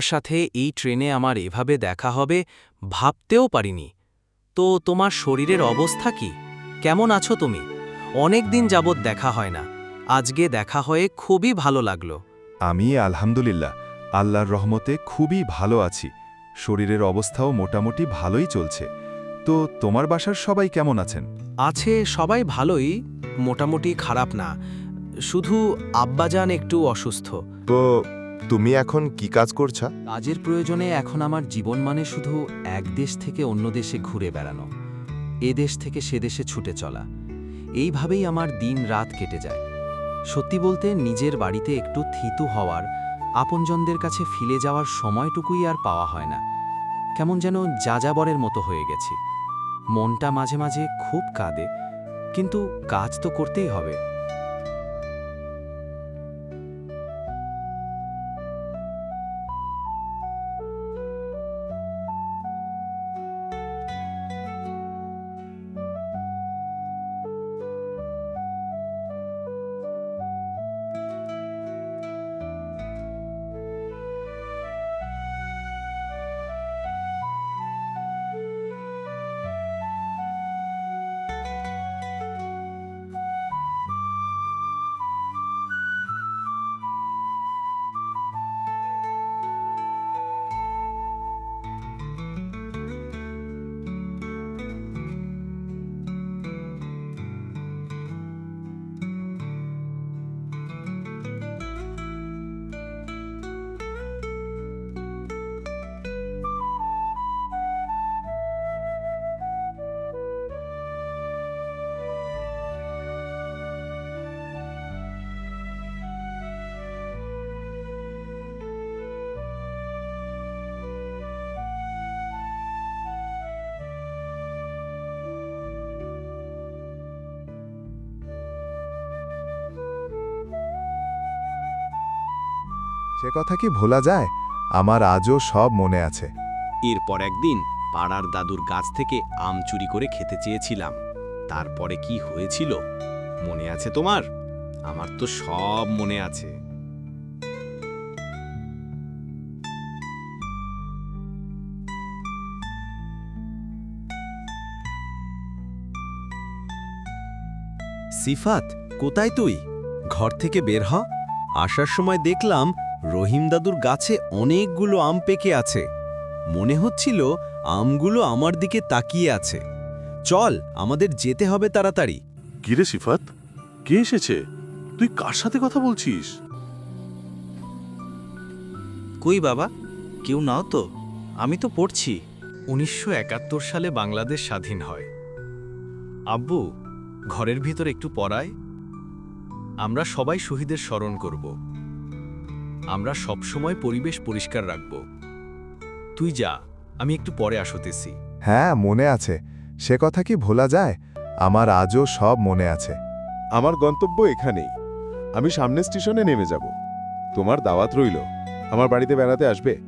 তোমার সাথে এই ট্রেনে আমার এভাবে দেখা হবে ভাবতেও পারিনি। তো তোমার শরীরের অবস্থা কি? কেমন আছো তুমি? অনেক দিন যাবৎ দেখা হয় না। আজকে দেখা হয়ে খুবই ভালো লাগল। আমি আলহামদুলিল্লাহ আল্লাহর রহমতে খুবই ভালো আছি। শরীরের অবস্থাও মোটামুটি ভালোই চলছে। তো তোমার বাসার সবাই কেমন আছেন? আছে সবাই ভালোই মোটামুটি খারাপ না। শুধু আব্বাজান একটু অসুস্থ। তো তুমি এখন কি কাজ করছা? কাজের প্রয়োজনে এখন আমার জীবন মানে শুধু এক দেশ থেকে অন্য দেশে ঘুরে বেড়ানো, এ দেশ থেকে সে দেশে ছুটে চলা। এইভাবেই আমার দিন রাত কেটে যায়। সত্যি বলতে নিজের বাড়িতে একটু থিতু হওয়ার, আপনজনদের কাছে ফিরে যাওয়ার সময়টুকুই আর পাওয়া হয় না। কেমন যেন যাযাবরের মতো হয়ে গেছি। মনটা মাঝে মাঝে খুব কাঁদে, কিন্তু কাজ তো করতেই হবে। সে কথা কি ভোলা যায়? আমার আজও সব মনে আছে। এরপর একদিন পাড়ার দাদুর গাছ থেকে আম চুরি করে খেতে চেয়েছিলাম। তারপরে কি হয়েছিল? মনে আছে তোমার? আমার তো সব মনে আছে। সিফাত, কোথায় তুই? ঘর থেকে বের হ। আসার সময় দেখলাম রহিম দাদুর গাছে অনেকগুলো আম পেকে আছে। মনে হচ্ছিল আমগুলো আমার দিকে তাকিয়ে আছে। চল আমাদের যেতে হবে তাড়াতাড়ি। কিরে সিফাত? কে এসেছে? তুই কার সাথে কথা বলছিস? কই বাবা? কেউ নাও তো। আমি তো পড়ছি। উনিশশো একাত্তর সালে বাংলাদেশ স্বাধীন হয়। আব্বু ঘরের ভিতর একটু পড়ায়। আমরা সবাই শহীদের স্মরণ করব। আমরা সবসময় পরিবেশ পরিষ্কার রাখব। তুই যা আমি একটু পরে আসতেছি। হ্যাঁ মনে আছে। সে কথা কি ভোলা যায়? আমার আজও সব মনে আছে। আমার গন্তব্য এখানেই। আমি সামনে স্টেশনে নেমে যাব। তোমার দাওয়াত রইল। আমার বাড়িতে বেড়াতে আসবে?